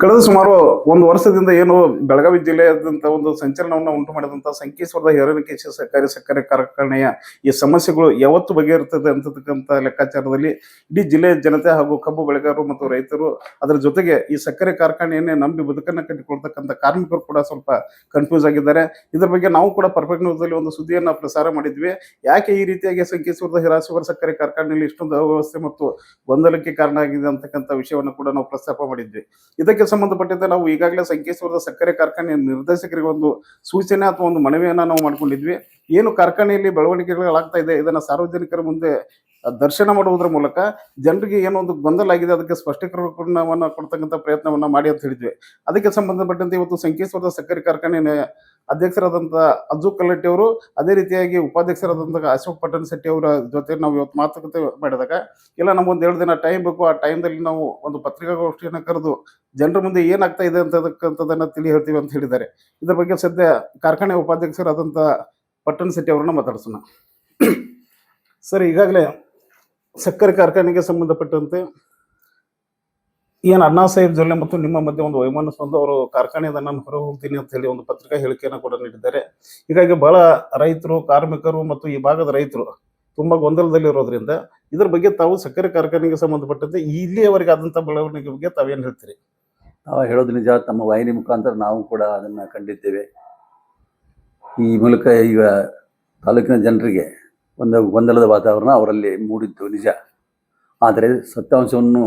ಕಳೆದ ಸುಮಾರು ಒಂದು ವರ್ಷದಿಂದ ಏನು ಬೆಳಗಾವಿ ಜಿಲ್ಲೆಯಾದಂತಹ ಒಂದು ಸಂಚಲನವನ್ನು ಉಂಟು ಮಾಡಿದಂತಹ ಸಂಕೇಶ್ವರದ ಹೇರಣಿಕೇಶ ಸಹಕಾರಿ ಸಕ್ಕರೆ ಕಾರ್ಖಾನೆಯ ಈ ಸಮಸ್ಯೆಗಳು ಯಾವತ್ತು ಬಗೆಹರಿತದೆ ಅಂತಕ್ಕಂಥ ಲೆಕ್ಕಾಚಾರದಲ್ಲಿ ಇಡೀ ಜಿಲ್ಲೆಯ ಜನತೆ ಹಾಗೂ ಕಬ್ಬು ಬೆಳೆಗಾರರು ಮತ್ತು ರೈತರು ಅದರ ಜೊತೆಗೆ ಈ ಸಕ್ಕರೆ ಕಾರ್ಖಾನೆಯನ್ನೇ ನಂಬಿ ಬದುಕನ್ನ ಕಟ್ಟಿಕೊಳ್ತಕ್ಕಂಥ ಕಾರ್ಮಿಕರು ಕೂಡ ಸ್ವಲ್ಪ ಕನ್ಫ್ಯೂಸ್ ಆಗಿದ್ದಾರೆ. ಇದರ ಬಗ್ಗೆ ನಾವು ಕೂಡ ಪರ್ಫೆಕ್ಟ್ ನ್ಯೂಸ್ದಲ್ಲಿ ಒಂದು ಸುದ್ದಿಯನ್ನ ಪ್ರಸಾರ ಮಾಡಿದ್ವಿ. ಯಾಕೆ ಈ ರೀತಿಯಾಗಿ ಸಂಕೇಶ್ವರದ ಹಿರಾಸುವರ ಸಕ್ಕರೆ ಕಾರ್ಖಾನೆಯಲ್ಲಿ ಇಷ್ಟೊಂದು ಅವ್ಯವಸ್ಥೆ ಮತ್ತು ಗೊಂದಲಕ್ಕೆ ಕಾರಣ ಆಗಿದೆ ಅಂತಕ್ಕಂಥ ವಿಷಯವನ್ನು ಕೂಡ ನಾವು ಪ್ರಸ್ತಾಪ ಮಾಡಿದ್ವಿ. ಇದಕ್ಕೆ ಸಂಬಂಧಪಟ್ಟಂತೆ ನಾವು ಈಗಾಗಲೇ ಸಂಕೇಶ್ವರದ ಸಕ್ಕರೆ ಕಾರ್ಖಾನೆಯ ನಿರ್ದೇಶಕರಿಗೆ ಒಂದು ಸೂಚನೆ ಅಥವಾ ಒಂದು ಮನವಿಯನ್ನ ನಾವು ಮಾಡ್ಕೊಂಡಿದ್ವಿ. ಏನು ಕಾರ್ಖಾನೆಯಲ್ಲಿ ಬೆಳವಣಿಗೆಗಳಾಗ್ತಾ ಇದೆ, ಇದನ್ನ ಸಾರ್ವಜನಿಕರ ಮುಂದೆ ದರ್ಶನ ಮಾಡುವುದರ ಮೂಲಕ ಜನರಿಗೆ ಏನೋ ಒಂದು ಗೊಂದಲ ಆಗಿದೆ, ಅದಕ್ಕೆ ಸ್ಪಷ್ಟೀಕರಣವನ್ನು ಕೊಡ್ತಕ್ಕಂಥ ಪ್ರಯತ್ನವನ್ನು ಮಾಡಿ ಅಂತ ಹೇಳಿದ್ವಿ. ಅದಕ್ಕೆ ಸಂಬಂಧಪಟ್ಟಂತೆ ಇವತ್ತು ಸಂಕೇಶ್ವರದ ಸಕ್ಕರೆ ಕಾರ್ಖಾನೆ ಅಧ್ಯಕ್ಷರಾದಂಥ ಅಜ್ಜು ಕಲ್ಲಟ್ಟಿ ಅವರು, ಅದೇ ರೀತಿಯಾಗಿ ಉಪಾಧ್ಯಕ್ಷರಾದಂಥ ಅಶೋಕ್ ಪಟ್ಟಣ ಶೆಟ್ಟಿ ಅವರ ಜೊತೆ ನಾವು ಇವತ್ತು ಮಾತುಕತೆ ಮಾಡಿದಾಗ, ಇಲ್ಲ ನಮಗೊಂದು ಎರಡು ದಿನ ಟೈಮ್ ಬೇಕು, ಆ ಟೈಮ್ದಲ್ಲಿ ನಾವು ಒಂದು ಪತ್ರಿಕಾಗೋಷ್ಠಿಯನ್ನು ಕರೆದು ಜನರ ಮುಂದೆ ಏನಾಗ್ತಾ ಇದೆ ಅಂತಕ್ಕಂಥದ್ದನ್ನು ತಿಳಿ ಹೇಳ್ತೀವಿ ಅಂತ ಹೇಳಿದ್ದಾರೆ. ಇದರ ಬಗ್ಗೆ ಸದ್ಯ ಕಾರ್ಖಾನೆ ಉಪಾಧ್ಯಕ್ಷರಾದಂಥ ಪಟ್ಟಣ ಶೆಟ್ಟಿ ಅವರನ್ನ ಮಾತಾಡಿಸೋಣ. ಸರ್, ಈಗಾಗಲೇ ಸಕ್ಕರೆ ಕಾರ್ಖಾನೆಗೆ ಸಂಬಂಧಪಟ್ಟಂತೆ ಏನು ಅಣ್ಣಾ ಸಾಹೇಬ್ ಜೊಲ್ಲೆ ಮತ್ತು ನಿಮ್ಮ ಮಧ್ಯೆ ಒಂದು ವೈಮನಸ್ಸು ಒಂದು ಅವರು ಕಾರ್ಖಾನೆಯಿಂದ ನಾನು ಹೊರ ಹೋಗ್ತೀನಿ ಅಂತ ಹೇಳಿ ಒಂದು ಪತ್ರಿಕಾ ಹೇಳಿಕೆಯನ್ನು ಕೂಡ ನೀಡಿದ್ದಾರೆ. ಹೀಗಾಗಿ ಬಹಳ ರೈತರು, ಕಾರ್ಮಿಕರು ಮತ್ತು ಈ ಭಾಗದ ರೈತರು ತುಂಬಾ ಗೊಂದಲದಲ್ಲಿರೋದ್ರಿಂದ ಇದ್ರ ಬಗ್ಗೆ ತಾವು ಸಕ್ಕರೆ ಕಾರ್ಖಾನೆಗೆ ಸಂಬಂಧಪಟ್ಟಂತೆ ಇಲ್ಲಿಯವರೆಗೆ ಆದಂತಹ ಬೆಳವಣಿಗೆ ಬಗ್ಗೆ ತಾವೇನು ಹೇಳ್ತೀರಿ? ನಾವು ಹೇಳೋದು ನಿಜ, ತಮ್ಮ ವಾಹಿನಿ ಮುಖಾಂತರ ನಾವು ಕೂಡ ಅದನ್ನು ಕಂಡಿದ್ದೇವೆ. ಈ ಮೂಲಕ ಈಗ ತಾಲೂಕಿನ ಜನರಿಗೆ ಒಂದು ಗೊಂದಲದ ವಾತಾವರಣ ಅವರಲ್ಲಿ ಮೂಡಿತ್ತು, ನಿಜ. ಆದರೆ ಸತ್ಯಾಂಶವನ್ನು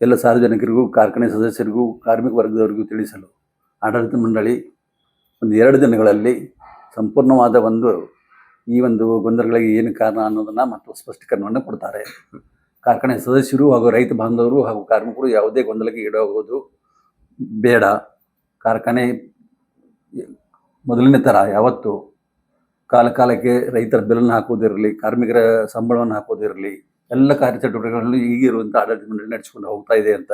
ಎಲ್ಲ ಸಾರ್ವಜನಿಕರಿಗೂ, ಕಾರ್ಖಾನೆ ಸದಸ್ಯರಿಗೂ, ಕಾರ್ಮಿಕ ವರ್ಗದವರಿಗೂ ತಿಳಿಸಲು ಆಡಳಿತ ಮಂಡಳಿ ಒಂದು ಎರಡು ದಿನಗಳಲ್ಲಿ ಸಂಪೂರ್ಣವಾದ ಒಂದು ಈ ಒಂದು ಗೊಂದಲಗಳಿಗೆ ಏನು ಕಾರಣ ಅನ್ನೋದನ್ನು ಮತ್ತು ಸ್ಪಷ್ಟೀಕರಣವನ್ನು ಕೊಡ್ತಾರೆ. ಕಾರ್ಖಾನೆ ಸದಸ್ಯರು ಹಾಗೂ ರೈತ ಬಾಂಧವರು ಹಾಗೂ ಕಾರ್ಮಿಕರು ಯಾವುದೇ ಗೊಂದಲಕ್ಕೆ ಈಡಾಗುವುದು ಬೇಡ. ಕಾರ್ಖಾನೆ ಮೊದಲಿನ ಥರ ಯಾವತ್ತು ಕಾಲ ಕಾಲಕ್ಕೆ ರೈತರ ಬೆಲನ್ನು ಹಾಕೋದಿರಲಿ, ಕಾರ್ಮಿಕರ ಸಂಬಳವನ್ನು ಹಾಕೋದಿರಲಿ, ಎಲ್ಲ ಕಾರ್ಯಚಟುವಟಿಕೆಗಳನ್ನು ಈಗಿರುವಂಥ ಆಡಳಿತ ಮಂಡಳಿ ನಡೆಸಿಕೊಂಡು ಹೋಗ್ತಾ ಇದೆ ಅಂತ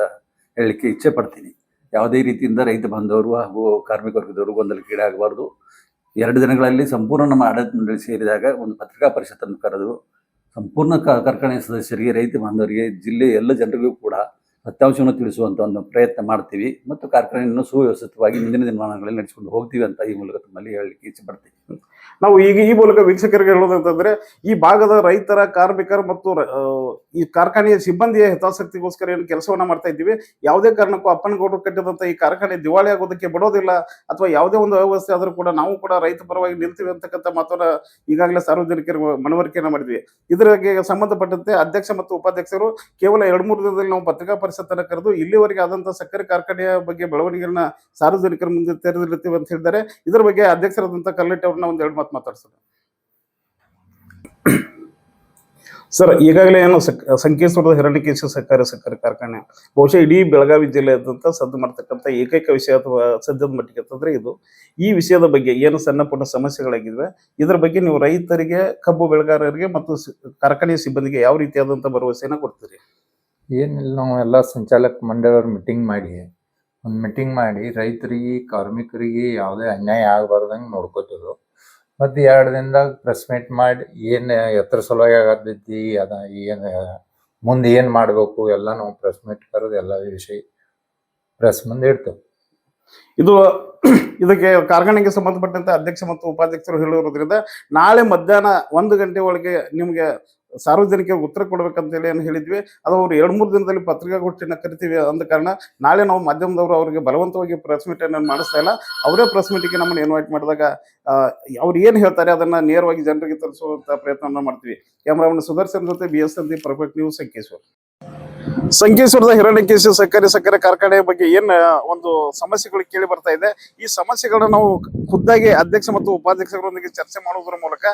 ಹೇಳಲಿಕ್ಕೆ ಇಚ್ಛೆ ಪಡ್ತೀನಿ. ಯಾವುದೇ ರೀತಿಯಿಂದ ರೈತ ಬಾಂಧವರು ಹಾಗೂ ಕಾರ್ಮಿಕ ವರ್ಗದವರು ಗೊಂದಲಕ್ಕೆ ಈಡಾಗಬಾರ್ದು. ಎರಡು ದಿನಗಳಲ್ಲಿ ಸಂಪೂರ್ಣ ನಮ್ಮ ಆಡಳಿತ ಮಂಡಳಿ ಸೇರಿದಾಗ ಒಂದು ಪತ್ರಿಕಾ ಪರಿಷತ್ತನ್ನು ಕರೆದು ಸಂಪೂರ್ಣ ಕಾರ್ಖಾನೆ ಸದಸ್ಯರಿಗೆ, ರೈತ ಬಾಂಧವರಿಗೆ, ಜಿಲ್ಲೆಯ ಎಲ್ಲ ಜನರಿಗೂ ಕೂಡ ಸತ್ಯಾಂಶವನ್ನು ತಿಳಿಸುವಂಥ ಒಂದು ಪ್ರಯತ್ನ ಮಾಡ್ತೀವಿ ಮತ್ತು ಕಾರ್ಖಾನೆಯನ್ನು ಸುವ್ಯವಸ್ಥಿತವಾಗಿ ಮುಂದಿನ ದಿನಮಾನಗಳಲ್ಲಿ ನಡೆಸಿಕೊಂಡು ಹೋಗ್ತೀವಿ ಅಂತ ಈ ಮೂಲಕ ತಮ್ಮಲ್ಲಿ ಹೇಳಲಿಕ್ಕೆ ಇಚ್ಛೆ ಪಡ್ತೀನಿ. ನಾವು ಈಗ ಈ ಮೂಲಕ ವೀಕ್ಷಕರಿಗೆ ಹೇಳೋದಂತಂದ್ರೆ ಈ ಭಾಗದ ರೈತರ, ಕಾರ್ಮಿಕರ ಮತ್ತು ಈ ಕಾರ್ಖಾನೆಯ ಸಿಬ್ಬಂದಿಯ ಹಿತಾಸಕ್ತಿಗೋಸ್ಕರ ಏನು ಕೆಲಸವನ್ನ ಮಾಡ್ತಾ ಇದ್ದೀವಿ. ಯಾವುದೇ ಕಾರಣಕ್ಕೂ ಅಪ್ಪನಗೌಡರು ಕಟ್ಟಿದಂತ ಈ ಕಾರ್ಖಾನೆ ದಿವಾಳಿ ಆಗೋದಕ್ಕೆ ಬಿಡೋದಿಲ್ಲ. ಅಥವಾ ಯಾವುದೇ ಒಂದು ಅವ್ಯವಸ್ಥೆ ಆದರೂ ಕೂಡ ನಾವು ಕೂಡ ರೈತ ಪರವಾಗಿ ನಿಲ್ತೀವಿ ಅಂತಕ್ಕಂಥ ಮಾತನ್ನ ಈಗಾಗಲೇ ಸಾರ್ವಜನಿಕರಿಗೆ ಮನವರಿಕೆಯನ್ನ ಮಾಡಿದ್ವಿ. ಇದರಿಗೆ ಸಂಬಂಧಪಟ್ಟಂತೆ ಅಧ್ಯಕ್ಷ ಮತ್ತು ಉಪಾಧ್ಯಕ್ಷರು ಕೇವಲ ಎರಡು ಮೂರು ದಿನದಲ್ಲಿ ನಾವು ಪತ್ರಿಕಾ ಪರಿಷತ್ತನ್ನ ಕರೆದು ಇಲ್ಲಿವರೆಗೆ ಆದಂತಹ ಸಕ್ಕರೆ ಕಾರ್ಖಾನೆಯ ಬಗ್ಗೆ ಬೆಳವಣಿಗೆಗಳನ್ನ ಸಾರ್ವಜನಿಕರ ಮುಂದೆ ತೆರೆದಿರ್ತೀವಿ ಅಂತ ಹೇಳಿದ್ದಾರೆ. ಇದರ ಬಗ್ಗೆ ಅಧ್ಯಕ್ಷರಾದಂತಹ ಕಲ್ಲಟ್ಟಿ ಅವ್ರನ್ನ ಒಂದ್ ಎರಡು ಮಾತು ಮಾತಾಡ್ಸೋಣ ಸರ್ ಈಗಾಗಲೇ ಏನು ಸಕ್ ಸಂಕೇಶ್ವರದ ಹಿರಣ್ಯಕೇಶ ಸಹಕಾರಿ ಸಕ್ಕರೆ ಕಾರ್ಖಾನೆ. ಬಹುಶಃ ಇಡೀ ಬೆಳಗಾವಿ ಜಿಲ್ಲೆಯಾದ್ಯಂತ ಸದ್ದು ಮಾಡ್ತಕ್ಕಂಥ ಏಕೈಕ ವಿಷಯ ಅಥವಾ ಸದ್ಯದ ಮಟ್ಟಿಗೆ ಅಂತಂದ್ರೆ ಇದು. ಈ ವಿಷಯದ ಬಗ್ಗೆ ಏನು ಸಣ್ಣ ಪುಟ್ಟ ಸಮಸ್ಯೆಗಳಾಗಿವೆ ಇದರ ಬಗ್ಗೆ ನೀವು ರೈತರಿಗೆ ಕಬ್ಬು ಬೆಳೆಗಾರರಿಗೆ ಮತ್ತು ಕಾರ್ಖಾನೆ ಕಾರ್ಖಾನೆಯ ಸಿಬ್ಬಂದಿಗೆ ಯಾವ ರೀತಿಯಾದಂಥ ಭರವಸೆನ ಕೊಡ್ತೀರಿ? ಏನಿಲ್ಲ ನಾವು ಎಲ್ಲ ಸಂಚಾಲಕ ಮಂಡಳಿಯವ್ರ ಮೀಟಿಂಗ್ ಮಾಡಿ ಒಂದು ಮೀಟಿಂಗ್ ಮಾಡಿ ರೈತರಿಗೆ ಕಾರ್ಮಿಕರಿಗೆ ಯಾವುದೇ ಅನ್ಯಾಯ ಆಗಬಾರ್ದಂಗೆ ನೋಡ್ಕೋತಿದ್ರು ಮತ್ತು ಎರಡು ದಿನದಾಗ ಪ್ರೆಸ್ ಮೀಟ್ ಮಾಡಿ ಏನು ಎತ್ತರ ಸಲುವಾಗಿ ಆಗತೈತಿ, ಅದ ಏನು, ಮುಂದೆ ಏನು ಮಾಡಬೇಕು, ಎಲ್ಲ ನಾವು ಪ್ರೆಸ್ ಮೀಟ್ ಕರೆದು ಎಲ್ಲ ವಿಷಯ ಪ್ರೆಸ್ ಮುಂದೆ ಇಡ್ತೇವೆ. ಇದು ಇದಕ್ಕೆ ಕಾರ್ಖಾನೆಗೆ ಸಂಬಂಧಪಟ್ಟಂತೆ ಅಧ್ಯಕ್ಷ ಮತ್ತು ಉಪಾಧ್ಯಕ್ಷರು ಹೇಳಿರೋದ್ರಿಂದ ನಾಳೆ ಮಧ್ಯಾಹ್ನ ಒಂದು ಗಂಟೆ ಒಳಗೆ ನಿಮಗೆ ಸಾರ್ವಜನಿಕರಿಗೆ ಉತ್ತರ ಕೊಡ್ಬೇಕಂತ ಹೇಳಿ ಏನು ಹೇಳಿದ್ವಿ. ಅದು ಅವ್ರು ಎರಡು ಮೂರು ದಿನದಲ್ಲಿ ಪತ್ರಿಕಾಗೋಷ್ಠಿನ ಕರಿತೀವಿ ಅಂದ ಕಾರಣ ನಾಳೆ ನಾವು ಮಾಧ್ಯಮದವರು ಅವರಿಗೆ ಬಲವಂತವಾಗಿ ಪ್ರೆಸ್ ಮೀಟ್ ಅನ್ನು ಮಾಡಿಸ್ತಾ ಇಲ್ಲ. ಅವರೇ ಪ್ರೆಸ್ ಮೀಟಿಗೆ ನಮ್ಮನ್ನು ಇನ್ವೈಟ್ ಮಾಡಿದಾಗ ಅವ್ರು ಏನು ಹೇಳ್ತಾರೆ ಅದನ್ನ ನೇರವಾಗಿ ಜನರಿಗೆ ತಲುಪಿಸುವಂಥ ಪ್ರಯತ್ನವನ್ನು ಮಾಡ್ತೀವಿ. ಕ್ಯಾಮ್ರಾಮನ್ ಸುದರ್ಶನ್ ಜೊತೆ B S Sandeep perfect news Sankeshwar ಸಂಕೇಶ್ವರದ Hiranyakeshi ಸಕ್ಕರೆ ಸಕ್ಕರೆ ಕಾರ್ಖಾನೆ ಬಗ್ಗೆ ಏನ್ ಒಂದು ಸಮಸ್ಯೆಗಳು ಕೇಳಿ ಬರ್ತಾ ಇದೆ. ಈ ಸಮಸ್ಯೆಗಳನ್ನ ನಾವು ಖುದ್ದಾಗಿ ಅಧ್ಯಕ್ಷ ಮತ್ತು ಉಪಾಧ್ಯಕ್ಷರೊಂದಿಗೆ ಚರ್ಚೆ ಮಾಡುವುದರ ಮೂಲಕ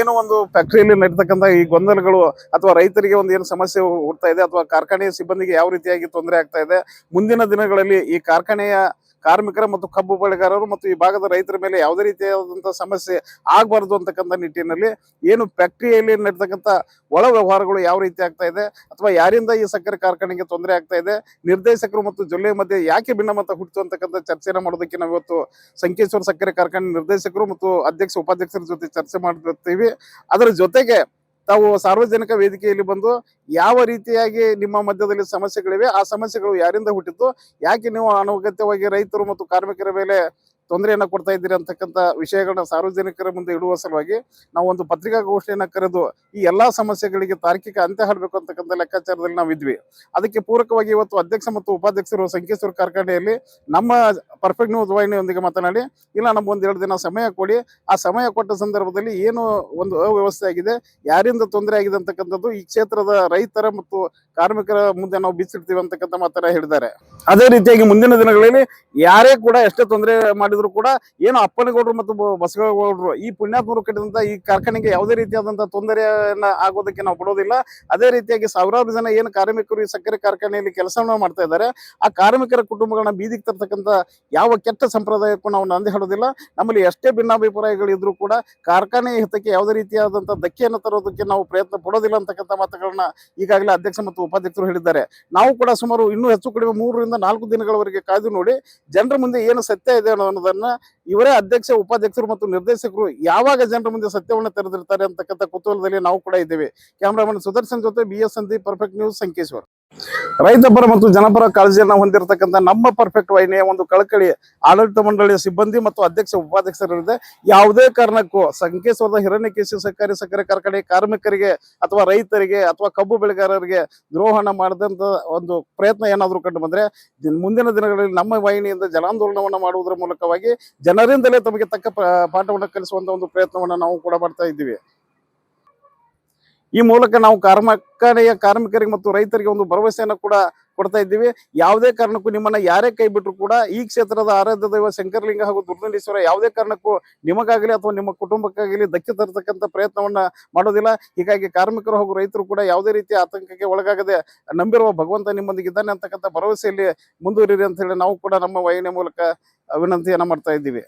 ಏನು ಒಂದು ಫ್ಯಾಕ್ಟರಿಯಲ್ಲಿ ನಡೀತಕ್ಕಂಥ ಈ ಗೊಂದಲಗಳು ಅಥವಾ ರೈತರಿಗೆ ಒಂದು ಏನು ಸಮಸ್ಯೆ ಹುಡ್ತಾ ಇದೆ ಅಥವಾ ಕಾರ್ಖಾನೆಯ ಸಿಬ್ಬಂದಿಗೆ ಯಾವ ರೀತಿಯಾಗಿ ತೊಂದರೆ ಆಗ್ತಾ ಇದೆ, ಮುಂದಿನ ದಿನಗಳಲ್ಲಿ ಈ ಕಾರ್ಖಾನೆಯ ಕಾರ್ಮಿಕರ ಮತ್ತು ಕಬ್ಬು ಬೆಳೆಗಾರರು ಮತ್ತು ಈ ಭಾಗದ ರೈತರ ಮೇಲೆ ಯಾವುದೇ ರೀತಿಯಾದಂತಹ ಸಮಸ್ಯೆ ಆಗಬಾರದು ಅಂತಕ್ಕಂಥ ನಿಟ್ಟಿನಲ್ಲಿ ಏನು ಫ್ಯಾಕ್ಟರಿಯಲ್ಲಿ ನಡೀತಕ್ಕಂಥ ಒಳ ವ್ಯವಹಾರಗಳು ಯಾವ ರೀತಿ ಆಗ್ತಾ ಇದೆ ಅಥವಾ ಯಾರಿಂದ ಈ ಸಕ್ಕರೆ ಕಾರ್ಖಾನೆಗೆ ತೊಂದರೆ ಆಗ್ತಾ ಇದೆ, ನಿರ್ದೇಶಕರು ಮತ್ತು ಜೊಲ್ಲೆ ಮಧ್ಯೆ ಯಾಕೆ ಭಿನ್ನಮತ ಹುಟ್ಟಿತು ಅಂತಕ್ಕಂಥ ಚರ್ಚೆನ ಮಾಡೋದಕ್ಕೆ ನಾವು ಇವತ್ತು ಸಂಕೇಶ್ವರ ಸಕ್ಕರೆ ಕಾರ್ಖಾನೆ ನಿರ್ದೇಶಕರು ಮತ್ತು ಅಧ್ಯಕ್ಷ, ಉಪಾಧ್ಯಕ್ಷರ ಜೊತೆ ಚರ್ಚೆ ಮಾಡಿರ್ತೀವಿ ಅದರ ಜೊತೆಗೆ ತಾವು ಸಾರ್ವಜನಿಕ ವೇದಿಕೆಯಲ್ಲಿ ಬಂದು ಯಾವ ರೀತಿಯಾಗಿ ನಿಮ್ಮ ಮಧ್ಯದಲ್ಲಿ ಸಮಸ್ಯೆಗಳಿವೆ, ಆ ಸಮಸ್ಯೆಗಳು ಯಾರಿಂದ ಹುಟ್ಟಿದ್ದು, ಯಾಕೆ ನೀವು ಅನಗತ್ಯವಾಗಿ ರೈತರು ಮತ್ತು ಕಾರ್ಮಿಕರ ಮೇಲೆ ತೊಂದರೆಯನ್ನ ಕೊಡ್ತಾ ಇದ್ದೀರಿ ಅಂತಕ್ಕಂಥ ವಿಷಯಗಳನ್ನ ಸಾರ್ವಜನಿಕರ ಮುಂದೆ ಇಡುವ ಸಲುವಾಗಿ ನಾವು ಒಂದು ಪತ್ರಿಕಾಗೋಷ್ಠಿಯನ್ನು ಕರೆದು ಈ ಎಲ್ಲಾ ಸಮಸ್ಯೆಗಳಿಗೆ ತಾರ್ಕಿಕ ಅಂತ್ಯ ಹಾಡಬೇಕು ಅಂತಕ್ಕಂಥ ಲೆಕ್ಕಾಚಾರದಲ್ಲಿ ನಾವು ಇದ್ವಿ. ಅದಕ್ಕೆ ಪೂರಕವಾಗಿ ಇವತ್ತು ಅಧ್ಯಕ್ಷ ಮತ್ತು ಉಪಾಧ್ಯಕ್ಷರು ಸಂಕೇಶ್ವರ ಕಾರ್ಖಾನೆಯಲ್ಲಿ ನಮ್ಮ ಪರ್ಫೆಕ್ಟ್ ನ್ಯೂಸ್ ವಾಹಿನಿಯೊಂದಿಗೆ ಮಾತನಾಡಿ, ಇಲ್ಲ ನಮ್ಗೆ ಒಂದೆರಡು ದಿನ ಸಮಯ ಕೊಡಿ, ಆ ಸಮಯ ಕೊಟ್ಟ ಸಂದರ್ಭದಲ್ಲಿ ಏನು ಒಂದು ಅವ್ಯವಸ್ಥೆ ಆಗಿದೆ, ಯಾರಿಂದ ತೊಂದರೆ ಆಗಿದೆ ಅಂತಕ್ಕಂಥದ್ದು ಈ ಕ್ಷೇತ್ರದ ರೈತರ ಮತ್ತು ಕಾರ್ಮಿಕರ ಮುಂದೆ ನಾವು ಬಿಚ್ಚಿಡ್ತೀವಿ ಅಂತಕ್ಕಂಥ ಮಾತನ್ನ ಹೇಳಿದ್ದಾರೆ. ಅದೇ ರೀತಿಯಾಗಿ ಮುಂದಿನ ದಿನಗಳಲ್ಲಿ ಯಾರೇ ಕೂಡ ಎಷ್ಟೇ ತೊಂದರೆ ಮಾಡಿದ್ರು ಕೂಡ ಏನು ಅಪ್ಪನಗೌಡರು ಮತ್ತು ಬಸವೇಗೌಡರು ಈ ಪುಣ್ಯಾತ್ಮರು ಕಟ್ಟಿದಂತ ಈ ಕಾರ್ಖಾನೆಗೆ ಯಾವುದೇ ರೀತಿಯಾದಂತಹ ತೊಂದರೆಯನ್ನ ಆಗೋದಕ್ಕೆ ನಾವು ಬಿಡೋದಿಲ್ಲ. ಅದೇ ರೀತಿಯಾಗಿ ಸಾವಿರಾರು ಜನ ಏನು ಕಾರ್ಮಿಕರು ಈ ಸಕ್ಕರೆ ಕಾರ್ಖಾನೆಯಲ್ಲಿ ಕೆಲಸವನ್ನ ಮಾಡ್ತಾ ಇದ್ದಾರೆ. ಆ ಕಾರ್ಮಿಕರ ಕುಟುಂಬಗಳನ್ನ ಬೀದಿಗೆ ತರ್ತಕ್ಕಂಥ ಯಾವ ಕೆಟ್ಟ ಸಂಪ್ರದಾಯಕ್ಕೂ ನಾವು ನಂದಿ ಹೇಳೋದಿಲ್ಲ ನಮ್ಮಲ್ಲಿ ಎಷ್ಟೇ ಭಿನ್ನಾಭಿಪ್ರಾಯಗಳು ಇದ್ರೂ ಕೂಡ ಕಾರ್ಖಾನೆ ಹಿತಕ್ಕೆ ಯಾವುದೇ ರೀತಿಯಾದಂತಹ ಧಕ್ಕೆಯನ್ನು ತರೋದಕ್ಕೆ ನಾವು ಪ್ರಯತ್ನ ಪಡೋದಿಲ್ಲ ಅಂತಕ್ಕಂಥ ಮಾತುಗಳನ್ನ ಈಗಾಗಲೇ ಅಧ್ಯಕ್ಷ ಮತ್ತು ಉಪಾಧ್ಯಕ್ಷರು ಹೇಳಿದ್ದಾರೆ. ನಾವು ಕೂಡ ಸುಮಾರು ಇನ್ನೂ ಹೆಚ್ಚು ಕಡಿಮೆ ಮೂರರಿಂದ ನಾಲ್ಕು ದಿನಗಳವರೆಗೆ ಕಾಯ್ದು ನೋಡಿ ಜನರ ಮುಂದೆ ಏನು ಸತ್ಯ ಇದೆ ಅನ್ನೋದನ್ನ ಇವರೇ ಅಧ್ಯಕ್ಷ, ಉಪಾಧ್ಯಕ್ಷರು ಮತ್ತು ನಿರ್ದೇಶಕರು ಯಾವಾಗ ಜನರ ಮುಂದೆ ಸತ್ಯವನ್ನು ತೆರೆದಿರ್ತಾರೆ ಅಂತಕ್ಕಂಥ ಕುತೂಹಲದಲ್ಲಿ ನಾವು ಕೂಡ ಇದ್ದೇವೆ. ಕ್ಯಾಮ್ರಾಮನ್ ಸುದರ್ಶನ್ ಜೊತೆ B S perfect news Sankeshwar. ರೈತಪರ ಮತ್ತು ಜನಪರ ಕಾಳಜಿಯನ್ನ ಹೊಂದಿರತಕ್ಕಂಥ ನಮ್ಮ ಪರ್ಫೆಕ್ಟ್ ವಾಹಿನಿಯ ಒಂದು ಕಳಕಳಿ ಆಡಳಿತ ಮಂಡಳಿಯ ಸಿಬ್ಬಂದಿ ಮತ್ತು ಅಧ್ಯಕ್ಷ ಉಪಾಧ್ಯಕ್ಷರಿದೆ ಯಾವುದೇ ಕಾರಣಕ್ಕೂ ಸಂಕೇಶ್ವರದ ಹಿರಣ್ಯಕೇಶಿ ಸಹಕಾರಿ ಸಕ್ಕರೆ ಕಾರ್ಖಾನೆ ಕಾರ್ಮಿಕರಿಗೆ ಅಥವಾ ರೈತರಿಗೆ ಅಥವಾ ಕಬ್ಬು ಬೆಳೆಗಾರರಿಗೆ ದ್ರೋಹಣ ಮಾಡದಂತ ಒಂದು ಪ್ರಯತ್ನ ಏನಾದರೂ ಕಂಡು ಬಂದ್ರೆ ಮುಂದಿನ ದಿನಗಳಲ್ಲಿ ನಮ್ಮ ವಾಹಿನಿಯಿಂದ ಜನಾಂದೋಲನವನ್ನು ಮಾಡುವುದರ ಮೂಲಕವಾಗಿ ಜನರಿಂದಲೇ ತಮಗೆ ತಕ್ಕ ಪಾಠವನ್ನು ಕಲಿಸುವಂತ ಒಂದು ಪ್ರಯತ್ನವನ್ನ ನಾವು ಕೂಡ ಮಾಡ್ತಾ ಇದ್ದೀವಿ. ಈ ಮೂಲಕ ನಾವು ಕಾರ್ಮಿಕನೆಯ, ಕಾರ್ಮಿಕರಿಗೆ ಮತ್ತು ರೈತರಿಗೆ ಒಂದು ಭರವಸೆಯನ್ನು ಕೂಡ ಕೊಡ್ತಾ ಇದ್ದೀವಿ. ಯಾವುದೇ ಕಾರಣಕ್ಕೂ ನಿಮ್ಮನ್ನ ಯಾರೇ ಕೈ ಬಿಟ್ಟರು ಕೂಡ ಈ ಕ್ಷೇತ್ರದ ಆರಾಧ್ಯ ದೈವ ಶಂಕರಲಿಂಗ ಹಾಗೂ ದುರ್ಗಂಡೇಶ್ವರ ಯಾವುದೇ ಕಾರಣಕ್ಕೂ ನಿಮಗಾಗಲಿ ಅಥವಾ ನಿಮ್ಮ ಕುಟುಂಬಕ್ಕಾಗಲಿ ಧಕ್ಕೆ ತರತಕ್ಕಂಥ ಪ್ರಯತ್ನವನ್ನ ಮಾಡೋದಿಲ್ಲ. ಹೀಗಾಗಿ ಕಾರ್ಮಿಕರು ಹಾಗೂ ರೈತರು ಕೂಡ ಯಾವುದೇ ರೀತಿಯ ಆತಂಕಕ್ಕೆ ಒಳಗಾಗದೆ ನಂಬಿರುವ ಭಗವಂತ ನಿಮ್ಮೊಂದಿಗಿದ್ದಾನೆ ಅಂತಕ್ಕಂಥ ಭರವಸೆಯಲ್ಲಿ ಮುಂದುವರಿರಿ ಅಂತ ಹೇಳಿ ನಾವು ಕೂಡ ನಮ್ಮ ವಾಹಿನಿಯ ಮೂಲಕ ವಿನಂತಿಯನ್ನ ಮಾಡ್ತಾ ಇದ್ದೀವಿ.